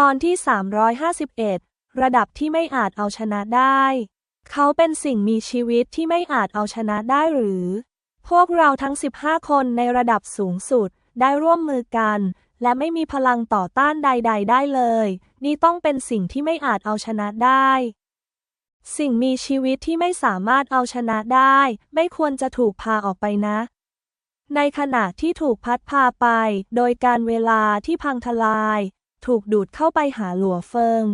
ตอนที่ 351 ระดับที่ไม่อาจเอาชนะได้ เขาเป็นสิ่งมีชีวิตที่ไม่อาจเอาชนะได้หรือ พวกเราทั้ง 15 คนในระดับสูงสุดได้ร่วมมือกัน และไม่มีพลังต่อต้านใด ๆ ได้เลย นี่ต้องเป็นสิ่งที่ไม่อาจเอาชนะได้ สิ่งมีชีวิตที่ไม่สามารถเอาชนะได้ ไม่ควรจะถูกพาออกไปนะ ในขณะที่ถูกพัดพาไป โดยการเวลาที่พังทลาย ถูกดูดเข้าไปหาหลัวเฟิง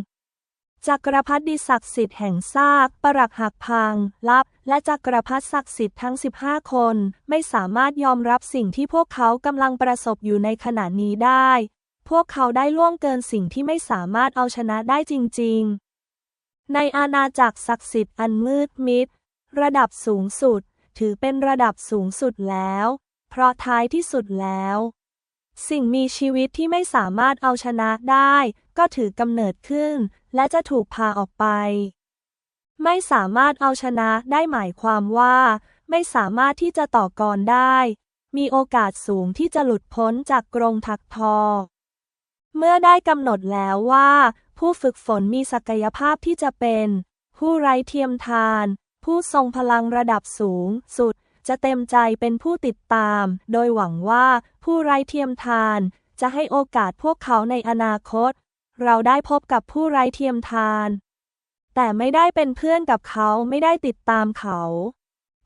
จักรพรรดิศักดิ์สิทธิ์แห่งซาก ปรักหักพัง ลับ และจักรพรรดิศักดิ์สิทธิ์ทั้ง 15 คน ไม่สามารถยอมรับสิ่งที่พวกเขากำลังประสบอยู่ในขณะนี้ได้ พวกเขาได้ล่วงเกินสิ่งที่ไม่สามารถเอาชนะได้จริง ๆ ในอาณาจักรศักดิ์สิทธิ์อันมืดมิด ระดับสูงสุด ถือเป็นระดับสูงสุดแล้ว เพราะท้ายที่สุดแล้ว สิ่งมีชีวิตที่ไม่สามารถเอาชนะได้ ก็ถือกำเนิดขึ้น และจะถูกพาออกไป ไม่สามารถเอาชนะได้หมายความว่า ไม่สามารถที่จะต่อกรได้ มีโอกาสสูงที่จะหลุดพ้นจากกรงถักทอ เมื่อได้กำหนดแล้วว่า ผู้ฝึกฝนมีศักยภาพที่จะเป็น ผู้ไร้เทียมทาน ผู้ทรงพลังระดับสูงสุด จะเต็มใจเป็นผู้ติดตาม โดยหวังว่าผู้ไร้เทียมทาน จะให้โอกาสพวกเขาในอนาคต เราได้พบกับผู้ไร้เทียมทาน แต่ไม่ได้เป็นเพื่อนกับเขาไม่ได้ติดตามเขา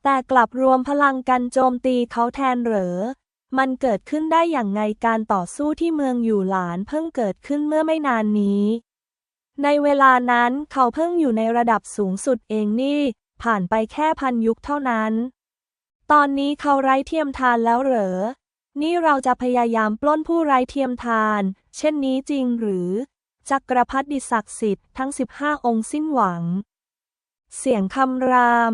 แต่กลับรวมพลังกันโจมตีเขาแทนเหรอ มันเกิดขึ้นได้อย่างไงการต่อสู้ที่เมืองอยู่หลานเพิ่งเกิดขึ้นเมื่อไม่นานนี้ ในเวลานั้นเขาเพิ่งอยู่ในระดับสูงสุดเองนี่ ผ่านไปแค่พันยุคเท่านั้น ตอนนี้เขาไร้เทียมทานแล้วเหรอ นี่เราจะพยายามปล้นผู้ไร้เทียมทาน เช่นนี้จริงหรือ จักรพรรดิศักดิ์สิทธิ์ทั้ง 15 องค์สิ้นหวัง เสียงคำราม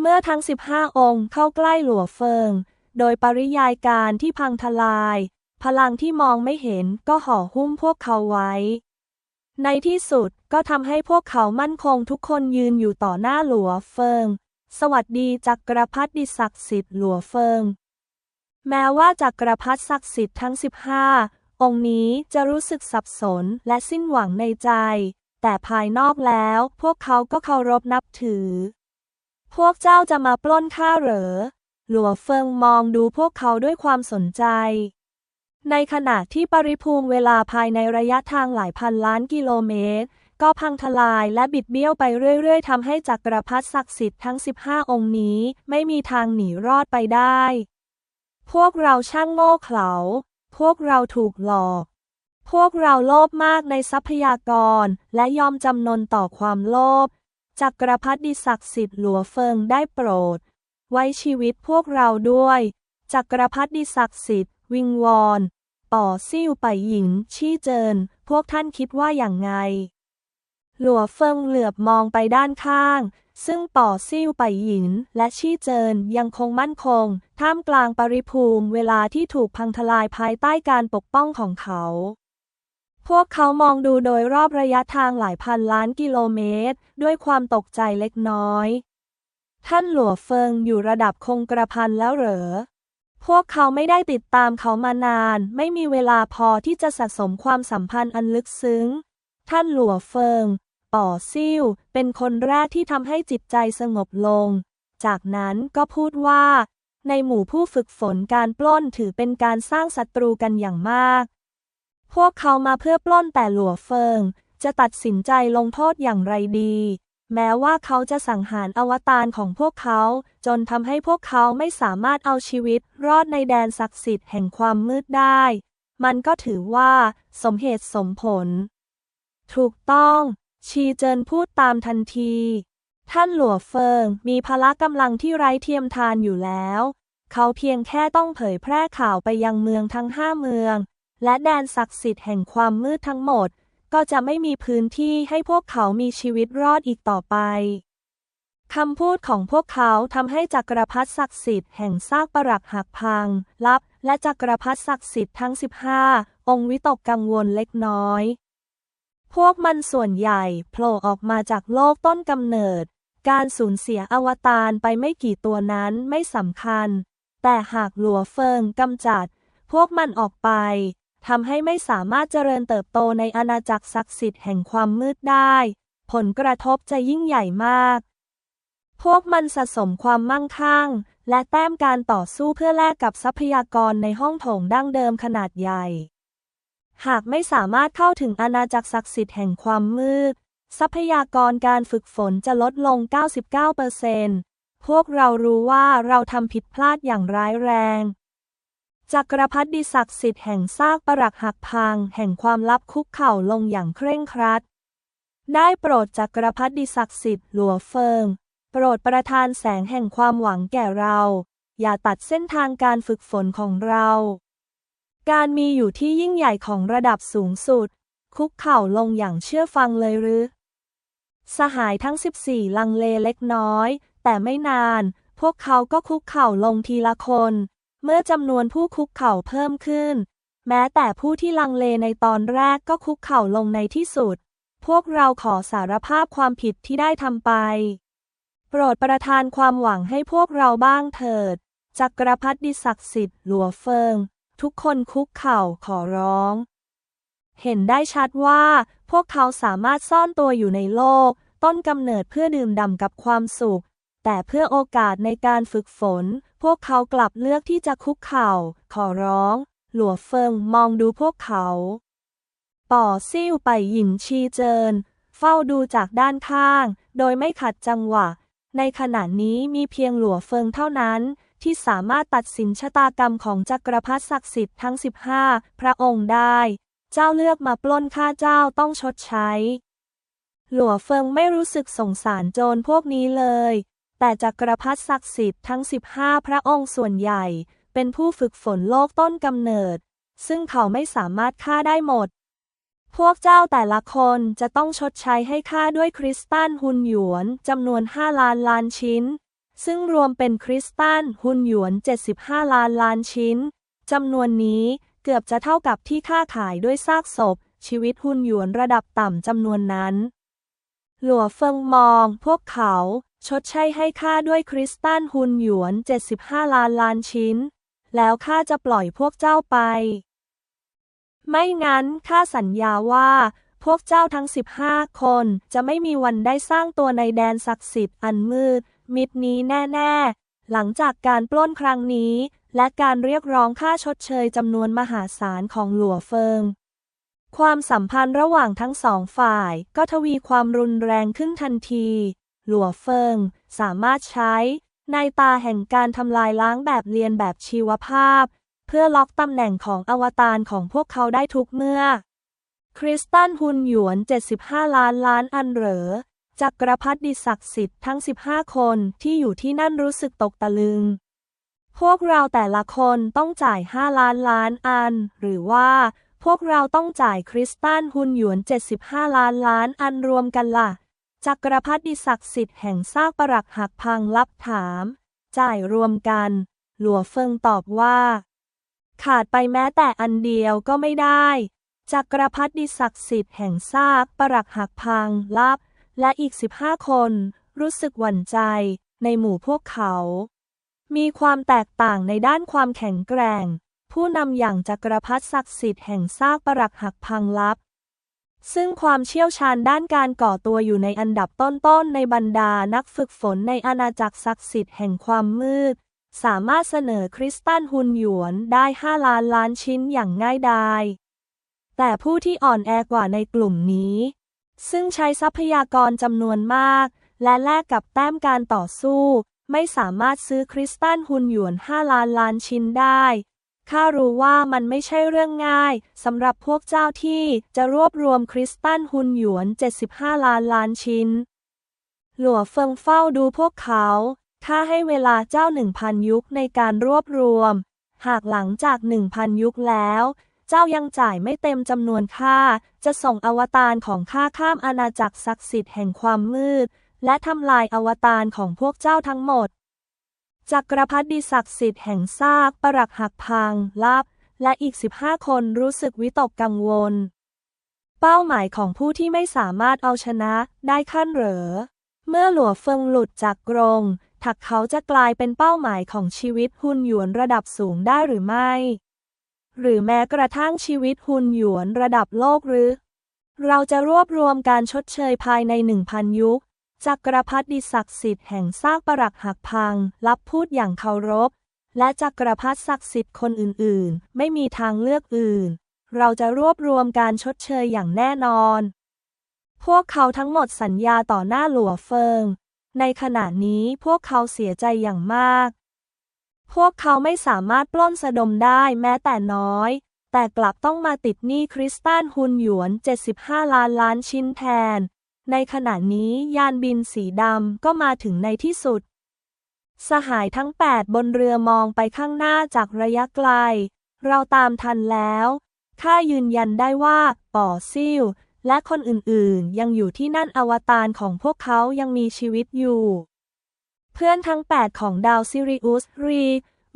เมื่อทั้ง 15 องค์เข้าใกล้หลัวเฟิง โดยปริยายการที่พังทลาย พลังที่มองไม่เห็นก็ห่อหุ้มพวกเขาไว้ ในที่สุดก็ทำให้พวกเขามั่นคงทุกคนยืนอยู่ต่อหน้าหลัวเฟิง สวัสดีจักรพรรดิศักดิ์สิทธิ์หลัวเฟิง แม้ว่าจักรพรรดิศักดิ์สิทธิ์ทั้ง 15 องค์นี้จะรู้สึกสับสนและสิ้นหวังในใจ แต่ภายนอกแล้วพวกเขาก็เคารพนับถือ พวกเจ้าจะมาปล้นข้าเหรอ หลัวเฟิงมองดูพวกเขาด้วยความสนใจ ในขณะที่ปริภูมิเวลาภายในระยะทางหลายพันล้านกิโลเมตร ก็พังทลายและบิดเบี้ยวไปเรื่อย ๆทำให้จักรพรรดิศักดิ์สิทธิ์ทั้ง 15 องค์นี้ ไม่มีทางหนีรอดไปได้ พวกเราช่างโง่เขลา พวกเราถูกหลอก พวกเราโลภมากในทรัพยากร และยอมจำนนต่อความโลภ จักรพรรดิศักดิ์สิทธิ์หลัวเฟิงได้โปรด ไว้ชีวิตพวกเราด้วย จักรพรรดิศักดิ์สิทธิ์ วิงวอนป่อซิ่วไปหญิง ชี่เจิน พวกท่านคิดว่าอย่างไง หลัวเฟิงเหลือบมองไปด้านข้าง ซึ่งป่อซิ่วไปหยิน และชี่เจินยังคงมั่นคง ท่ามกลางปริภูมิเวลาที่ถูกพังทลายภายใต้การปกป้องของเขา พวกเขามองดูโดยรอบระยะทางหลายพันล้านกิโลเมตร ด้วยความตกใจเล็กน้อย ท่านหลัวเฟิงอยู่ระดับคงกระพันแล้วเหรอพวกเขาไม่ได้ติดตามเขามานาน ไม่มีเวลาพอที่จะสะสมความสัมพันธ์อันลึกซึ้ง ท่านหลัวเฟิงป่อซิ่วเป็นคนแรกที่ทำให้จิตใจสงบลง จากนั้นก็พูดว่า ในหมู่ผู้ฝึกฝนการปล้นถือเป็นการสร้างศัตรูกันอย่างมาก พวกเขามาเพื่อปล้นแต่หลัวเฟิง จะตัดสินใจลงโทษอย่างไรดี แม้ว่าเขาจะสังหารอวตารของพวกเขา จนทำให้พวกเขาไม่สามารถเอาชีวิตรอดในแดนศักดิ์สิทธิ์แห่งความมืดได้ มันก็ถือว่า สมเหตุสมผล ถูกต้อง ชีเจินพูดตามทันที ท่านหลัวเฟิงมีพละกำลังที่ไร้เทียมทานอยู่แล้ว เขาเพียงแค่ต้องเผยแพร่ข่าวไปยังเมืองทั้งห้าเมือง และแดนศักดิ์สิทธิ์แห่งความมืดทั้งหมด ก็จะไม่มีพื้นที่ให้พวกเขามีชีวิตรอดอีกต่อไปคำพูดของพวกเขาทำให้จักรพรรดิศักดิ์สิทธิ์แห่งซากปรักหักพัง ลับ และจักรพรรดิศักดิ์สิทธิ์ทั้ง 15 องค์วิตกกังวลเล็กน้อย พวกมันส่วนใหญ่โผล่ออกมาจากโลกต้นกำเนิด การสูญเสียอวตารไปไม่กี่ตัวนั้นไม่สำคัญ แต่หากหลัวเฟิงกำจัด พวกมันออกไปทำให้ไม่สามารถเจริญเติบโตในอาณาจักรศักดิ์สิทธิ์แห่งความมืดได้ ผลกระทบจะยิ่งใหญ่มาก พวกมันสะสมความมั่งคั่ง และแต้มการต่อสู้เพื่อแลกกับทรัพยากรในห้องโถงดั้งเดิมขนาดใหญ่ หากไม่สามารถเข้าถึงอาณาจักรศักดิ์สิทธิ์แห่งความมืด ทรัพยากรการฝึกฝนจะลดลง 99%พวกเรารู้ว่าเราทำผิดพลาดอย่างร้ายแรงจักรพรรดิศักดิ์สิทธิ์แห่งซากปรักหักพัง แห่งความลับคุกเข่าลงอย่างเคร่งครัด ได้โปรดจักรพรรดิศักดิ์สิทธิ์หลัวเฟิง โปรดประทานแสงแห่งความหวังแก่เรา อย่าตัดเส้นทางการฝึกฝนของเรา การมีอยู่ที่ยิ่งใหญ่ของระดับสูงสุด คุกเข่าลงอย่างเชื่อฟังเลยหรือ สหายทั้ง 14 ลังเลเล็กน้อย แต่ไม่นาน พวกเขาก็คุกเข่าลงทีละคน เมื่อจำนวนผู้คุกเข่าเพิ่มขึ้น แม้แต่ผู้ที่ลังเลในตอนแรกก็คุกเข่าลงในที่สุด พวกเราขอสารภาพความผิดที่ได้ทำไป โปรดประทานความหวังให้พวกเราบ้างเถิดจักรพรรดิศักดิ์สิทธิ์หลัวเฟิง ทุกคนคุกเข่าขอร้อง เห็นได้ชัดว่า พวกเขาสามารถซ่อนตัวอยู่ในโลก ต้นกำเนิดเพื่อดื่มด่ำกับความสุข แต่เพื่อโอกาสในการฝึกฝน พวกเขากลับเลือกที่จะคุกเข่า ขอร้อง หลัวเฟิงมองดูพวกเขา ป่อซิ่วไปหยินชีเจิน เฝ้าดูจากด้านข้าง โดยไม่ขัดจังหวะ ในขณะนี้มีเพียงหลัวเฟิงเท่านั้น ที่สามารถตัดสินชะตากรรมของจักรพรรดิศักดิ์สิทธิ์ทั้ง 15 พระองค์ได้ เจ้าเลือกมาปล้นข้าเจ้าต้องชดใช้ หลัวเฟิงไม่รู้สึกสงสารโจรพวกนี้เลย แต่จักรพรรดิศักดิ์สิทธิ์ทั้ง 15 พระองค์ส่วนใหญ่ เป็นผู้ฝึกฝนโลกต้นกำเนิด ซึ่งเขาไม่สามารถฆ่าได้หมด พวกเจ้าแต่ละคนจะต้องชดใช้ให้ข้าด้วยคริสตัลฮุนหยวนจำนวน 5 ล้านล้านชิ้น ซึ่งรวมเป็นคริสตัลฮุนหยวน 75 ล้านล้านชิ้น จำนวนนี้เกือบจะเท่ากับที่ค่าขายด้วยซากศพ ชีวิตฮุนหยวนระดับต่ำจำนวนนั้น หลัวเฟิงมองพวกเขา ชดใช้ให้ค่าด้วยคริสตัลฮุนหยวน 75 ล้านล้านชิ้น แล้วข้าจะปล่อยพวกเจ้าไป ไม่งั้นข้าสัญญาว่าพวกเจ้าทั้ง 15 คนจะไม่มีวันได้สร้างตัวในแดนศักดิ์สิทธิ์อันมืด มิดนี้แน่ ๆ หลังจากการปล้นครั้งนี้ และการเรียกร้องค่าชดเชยจำนวนมหาศาลของหลัวเฟิง ความสัมพันธ์ระหว่างทั้งสองฝ่ายก็ทวีความรุนแรงขึ้นทันที หลัวเฟิงสามารถใช้ในตาแห่งการทำลายล้างแบบเรียนแบบชีวภาพ เพื่อล็อกตำแหน่งของอวตารของพวกเขาได้ทุกเมื่อ คริสตัลฮุนหยวน 75 ล้านล้านอันเหรอ จักรพรรดิศักดิ์สิทธิ์ทั้ง 15 คนที่อยู่ที่นั่นรู้สึกตกตะลึง พวกเราแต่ละคนต้องจ่าย 5 ล้านล้านอัน หรือว่า พวกเราต้องจ่ายคริสตัลฮุนหยวน 75 ล้านล้านอันรวมกันล่ะ จักรพรรดิศักดิ์สิทธิ์แห่งซากปรักหักพังลับถาม จ่ายรวมกัน หลัวเฟิงตอบว่า ขาดไปแม้แต่อันเดียวก็ไม่ได้ จักรพรรดิศักดิ์สิทธิ์แห่งซากปรักหักพังลับ และอีก 15 คน รู้สึกหวั่นใจในหมู่พวกเขา มีความแตกต่างในด้านความแข็งแกร่ง ผู้นำอย่างจักรพรรดิศักดิ์สิทธิ์แห่งซากปรักหักพังลับ ซึ่งความเชี่ยวชาญด้านการก่อตัวอยู่ในอันดับต้นๆในบรรดานักฝึกฝนในอาณาจักรศักดิ์สิทธิ์แห่งความมืด สามารถเสนอคริสตัลฮุนหยวนได้ 5 ล้านล้านชิ้นอย่างง่ายดายแต่ผู้ที่อ่อนแอกว่าในกลุ่มนี้ ซึ่งใช้ทรัพยากรจำนวนมาก และแลกกับแต้มการต่อสู้ ไม่สามารถซื้อคริสตัลฮุนหยวน 5 ล้านล้านชิ้นได้ข้ารู้ว่ามันไม่ใช่เรื่องง่ายสำหรับพวกเจ้าที่จะรวบรวมคริสตัลฮุนหยวน 75 ล้านล้านชิ้น หลัวเฟิงเฝ้าดูพวกเขาข้าให้เวลาเจ้าหนึ่งพันยุคในการรวบรวม หากหลังจากหนึ่งพันยุคแล้ว เจ้ายังจ่ายไม่เต็มจำนวนค่า จะส่งอวตารของข้าข้ามอาณาจักรศักดิ์สิทธิ์แห่งความมืด และทำลายอวตารของพวกเจ้าทั้งหมดจักรพรรดิศักดิ์สิทธิ์แห่งซากปรักหักพังลับ และอีก 15 คนรู้สึกวิตกกังวล เป้าหมายของผู้ที่ไม่สามารถเอาชนะได้ขั้นเหรอ เมื่อหลัวเฟิงหลุดจากกรง ถักเขาจะกลายเป็นเป้าหมายของชีวิตฮุนหยวนระดับสูงได้หรือไม่ หรือแม้กระทั่งชีวิตหุนหยวนระดับโลกหรือ เราจะรวบรวมการชดเชยภายในหนึ่งพันยุค จักรพรรดิศักดิ์สิทธิ์แห่งซากปรักหักพัง รับพูดอย่างเคารพ และจักรพรรดิศักดิ์สิทธิ์คนอื่นๆ ไม่มีทางเลือกอื่น เราจะรวบรวมการชดเชยอย่างแน่นอน พวกเขาทั้งหมดสัญญาต่อหน้าหลัวเฟิง ในขณะนี้พวกเขาเสียใจอย่างมาก พวกเขาไม่สามารถปล้นสะดมได้แม้แต่น้อย แต่กลับต้องมาติดหนี้คริสตันฮุนหยวน 75 ล้านล้านชิ้นแทน ในขณะนี้ยานบินสีดำก็มาถึงในที่สุด สหายทั้ง 8 บนเรือมองไปข้างหน้าจากระยะไกล เราตามทันแล้วข้ายืนยันได้ว่าป่อซิ่วและคนอื่นๆ ยังอยู่ที่นั่นอวตารของพวกเขายังมีชีวิตอยู่ เพื่อนทั้ง 8 ของดาวซิริอุสรี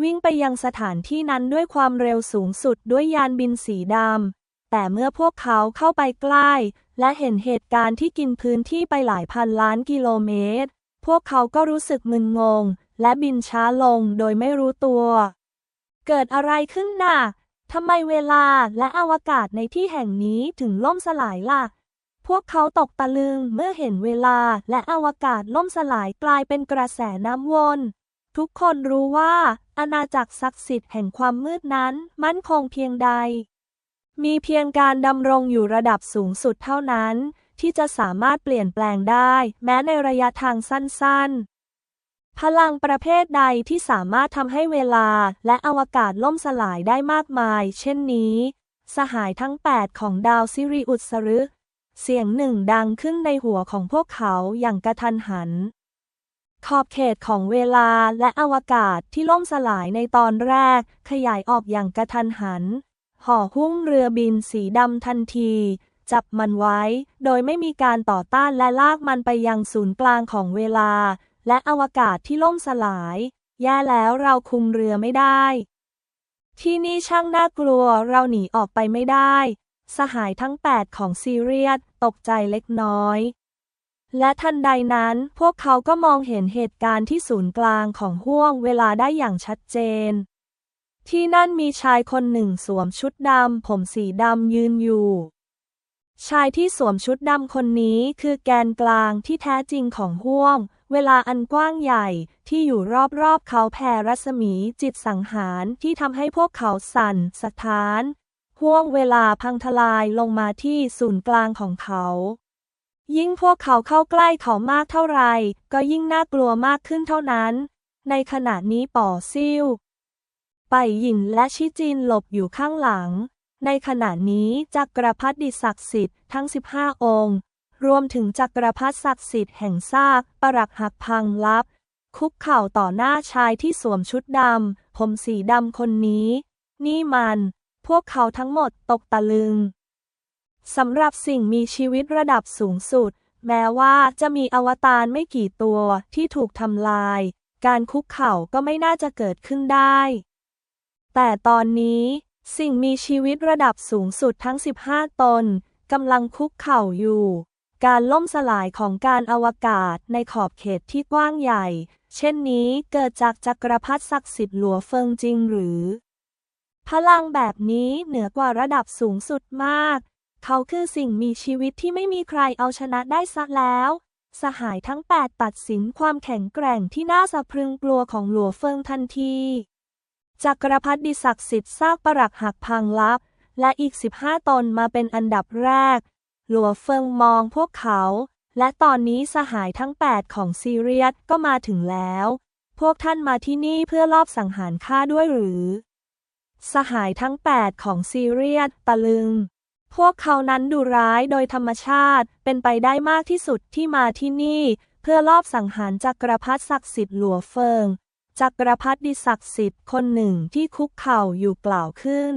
วิ่งไปยังสถานที่นั้นด้วยความเร็วสูงสุดด้วยยานบินสีดำ แต่เมื่อพวกเขาเข้าไปใกล้ และเห็นเหตุการณ์ที่กินพื้นที่ไปหลายพันล้านกิโลเมตร พวกเขาก็รู้สึกมึนงง และบินช้าลงโดยไม่รู้ตัว เกิดอะไรขึ้นน่ะทำไมเวลาและอวกาศในที่แห่งนี้ถึงล่มสลายล่ะ พวกเขาตกตะลึงเมื่อเห็นเวลาและอวกาศล่มสลายกลายเป็นกระแสน้ำวน ทุกคนรู้ว่า อาณาจักรศักดิ์สิทธิ์แห่งความมืดนั้นมั่นคงเพียงใด มีเพียงการดำรงอยู่ระดับสูงสุดเท่านั้น ที่จะสามารถเปลี่ยนแปลงได้ แม้ในระยะทางสั้น ๆ พลังประเภทใดที่สามารถทำให้เวลาและอวกาศล่มสลายได้มากมาย เช่นนี้ สหายทั้ง 8 ของดาวซิริอุสรึ เสียงหนึ่งดังขึ้นในหัวของพวกเขาอย่างกระทันหัน ขอบเขตของเวลาและอวกาศที่ล่มสลายในตอนแรก ขยายออกอย่างกระทันหัน ห่อหุ้มเรือบินสีดำทันที จับมันไว้ โดยไม่มีการต่อต้านและลากมันไปยังศูนย์กลางของเวลา และอวกาศที่ล่มสลาย แย่แล้วเราคุมเรือไม่ได้ ที่นี่ช่างน่ากลัวเราหนีออกไปไม่ได้ สหายทั้ง 8 ของซีเรียสตกใจเล็กน้อย และทันใดนั้นพวกเขาก็มองเห็นเหตุการณ์ที่ศูนย์กลางของห้วงเวลาได้อย่างชัดเจน ที่นั่นมีชายคนหนึ่งสวมชุดดำผมสีดำยืนอยู่ ชายที่สวมชุดดำคนนี้คือแกนกลางที่แท้จริงของห้วง เวลาอันกว้างใหญ่ที่อยู่รอบๆเขาแผ่รัศมีจิตสังหารที่ทำให้พวกเขาสั่นสะท้าน ห่วงเวลาพังทลายลงมาที่ศูนย์กลางของเขา ยิ่งพวกเขาเข้าใกล้เขามากเท่าไร ก็ยิ่งน่ากลัวมากขึ้นเท่านั้น ในขณะนี้ป่อซิ่วไปหยินและชิจินหลบอยู่ข้างหลัง ในขณะนี้จักรพรรดิศักดิ์สิทธิ์ทั้ง 15 องค์ รวมถึงจักรพรรดิศักดิ์สิทธิ์แห่งซากปรักหักพังลับ คุกเข่าต่อหน้าชายที่สวมชุดดำ ผมสีดำคนนี้ นี่มัน พวกเขาทั้งหมดตกตะลึงสำหรับสิ่งมีชีวิตระดับสูงสุด แม้ว่าจะมีอวตารไม่กี่ตัวที่ถูกทำลาย การคุกเข่าก็ไม่น่าจะเกิดขึ้นได้ แต่ตอนนี้สิ่งมีชีวิตระดับสูงสุดทั้ง 15 ตนกำลังคุกเข่าอยู่ การล่มสลายของการอวกาศในขอบเขตที่กว้างใหญ่ เช่นนี้เกิดจากจักรพรรดิศักดิ์สิทธิ์หลัวเฟิงจริงหรือ พลังแบบนี้เหนือกว่าระดับสูงสุดมาก เขาคือสิ่งมีชีวิตที่ไม่มีใครเอาชนะได้สักแล้ว สหายทั้ง 8 ตัดสินความแข็งแกร่งที่น่าสะพรึงกลัวของหลัวเฟิงทันที จักรพรรดิศักดิ์สิทธิ์ซากปรักหักพังลับ และอีก 15 ตนมาเป็นอันดับแรก หลัวเฟิงมองพวกเขา และตอนนี้สหายทั้ง 8 ของซีเรียสก็มาถึงแล้ว พวกท่านมาที่นี่เพื่อลอบสังหารข้าด้วยหรือ สหายทั้ง 8 ของซีเรียสตะลึง พวกเขานั้นดูร้ายโดยธรรมชาติ เป็นไปได้มากที่สุดที่มาที่นี่ เพื่อลอบสังหารจักรพรรดิศักดิ์สิทธิ์หลัวเฟิง จักรพรรดิศักดิ์สิทธิ์คนหนึ่งที่คุกเข่าอยู่กล่าวขึ้น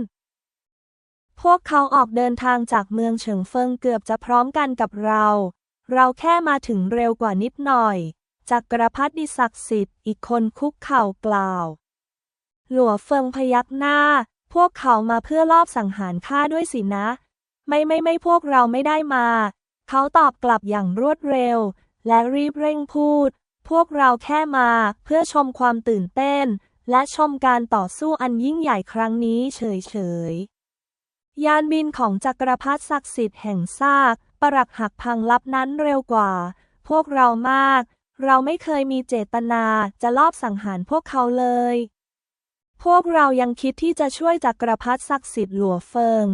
พวกเขาออกเดินทางจากเมืองเฉิงเฟิงเกือบจะพร้อมกันกับเรา เราแค่มาถึงเร็วกว่านิดหน่อย จักรพรรดิศักดิ์สิทธิ์อีกคนคุกเข่ากล่าว หลัวเฟิงพยักหน้า พวกเขามาเพื่อลอบสังหารข้าด้วยสินะ ไม่ไม่ไม่พวกเราไม่ได้มา เขาตอบกลับอย่างรวดเร็ว และรีบเร่งพูด พวกเราแค่มาเพื่อชมความตื่นเต้น และชมการต่อสู้อันยิ่งใหญ่ครั้งนี้เฉยๆยานบินของจักรพรรดิศักดิ์สิทธิ์แห่งซาก ปรักหักพังลับนั้นเร็วกว่า พวกเรามาก เราไม่เคยมีเจตนาจะลอบสังหารพวกเขาเลย พวกเรายังคิดที่จะช่วยจักรพรรดิศักดิ์สิทธิ์หลัวเฟิง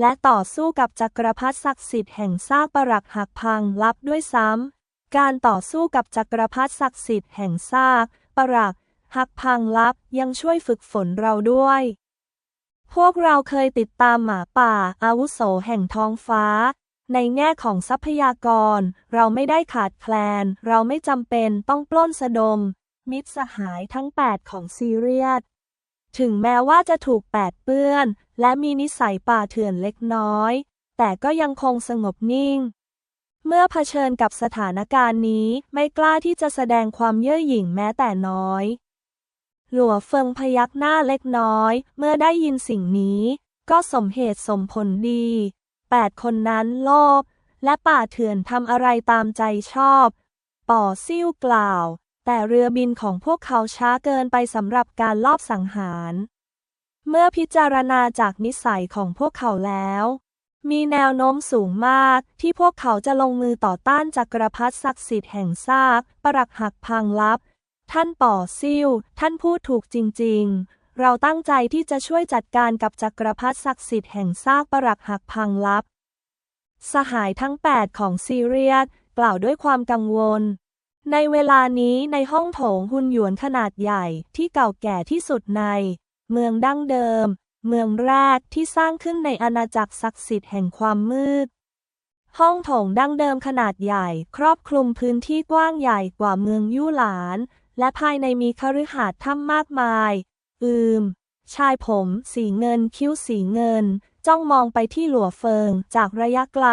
และต่อสู้กับจักรพรรดิศักดิ์สิทธิ์แห่งซากปรักหักพังลับด้วยซ้ำ การต่อสู้กับจักรพรรดิศักดิ์สิทธิ์แห่งซากปรักหักพังลับยังช่วยฝึกฝนเราด้วย พวกเราเคยติดตามหมาป่า อาวุโสแห่งท้องฟ้า ในแง่ของทรัพยากร เราไม่ได้ขาดแคลน เราไม่จำเป็นต้องปล้นสะดม มิตรสหายทั้ง 8 ของซีเรียส ถึงแม้ว่าจะถูกแปดเปื้อน และมีนิสัยป่าเถื่อนเล็กน้อย แต่ก็ยังคงสงบนิ่ง เมื่อเผชิญกับสถานการณ์นี้ไม่กล้าที่จะแสดงความเย่อหยิ่งแม้แต่น้อย หลัวเฟิงพยักหน้าเล็กน้อย เมื่อได้ยินสิ่งนี้ ก็สมเหตุสมผลดีแปดคนนั้นโลภและป่าเถื่อนทำอะไรตามใจชอบ ป่อซิ่วกล่าว แต่เรือบินของพวกเขาช้าเกินไปสำหรับการลอบสังหาร เมื่อพิจารณาจากนิสัยของพวกเขาแล้ว มีแนวโน้มสูงมากที่พวกเขาจะลงมือต่อต้านจักรพรรดิศักดิ์สิทธิ์แห่งซากปรักหักพังลับ ท่านป่อซิ่วท่านพูดถูกจริง ๆ เราตั้งใจที่จะช่วยจัดการกับจักรพรรดิศักดิ์สิทธิ์แห่งซากปรักหักพังลับ สหายทั้ง 8 ของซีเรียสกล่าวด้วยความกังวล ในเวลานี้ในห้องโถงหุ่นหยวนขนาดใหญ่ที่เก่าแก่ที่สุดใน เมืองดั้งเดิม เมืองแรกที่สร้างขึ้นในอาณาจักรศักดิ์สิทธิ์แห่งความมืด ห้องโถงดั้งเดิมขนาดใหญ่ ครอบคลุมพื้นที่กว้างใหญ่กว่าเมืองยู่หลาน และภายในมีคฤหาสน์ถ้ำมากมาย อืม ชายผมสีเงินคิ้วสีเงิน จ้องมองไปที่หลัวเฟิงจากระยะไกล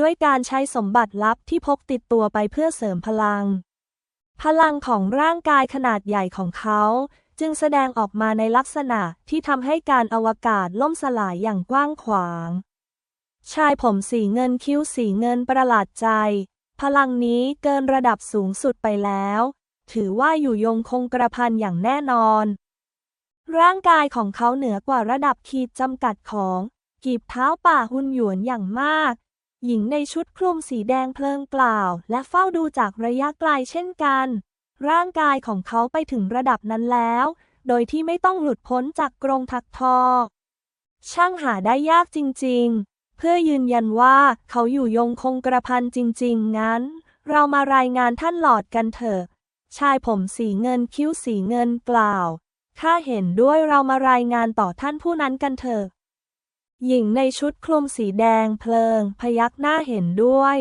ด้วยการใช้สมบัติลับที่พกติดตัวไปเพื่อเสริมพลัง พลังของร่างกายขนาดใหญ่ของเขา จึงแสดงออกมาในลักษณะที่ทำให้การอวกาศล่มสลายอย่างกว้างขวาง ชายผมสีเงินคิ้วสีเงินประหลาดใจ พลังนี้เกินระดับสูงสุดไปแล้ว ถือว่าอยู่ยงคงกระพันอย่างแน่นอน ร่างกายของเขาเหนือกว่าระดับขีดจำกัดของกีบเท้าป่าหุ่นหยวนอย่างมาก หญิงในชุดคลุมสีแดงเพลิงกล่าวและเฝ้าดูจากระยะไกลเช่นกัน ร่างกายของเขาไปถึงระดับนั้นแล้ว โดยที่ไม่ต้องหลุดพ้นจากกรงถักทอ ช่างหาได้ยากจริงๆ เพื่อยืนยันว่าเขาอยู่ยงคงกระพันจริงๆ งั้น เรามารายงานท่านหลอดกันเถอะ ชายผมสีเงินคิ้วสีเงินกล่าวข้าเห็นด้วยเรามารายงานต่อท่านผู้นั้นกันเถอะ หญิงในชุดคลุมสีแดงเพลิง พยักหน้าเห็นด้วย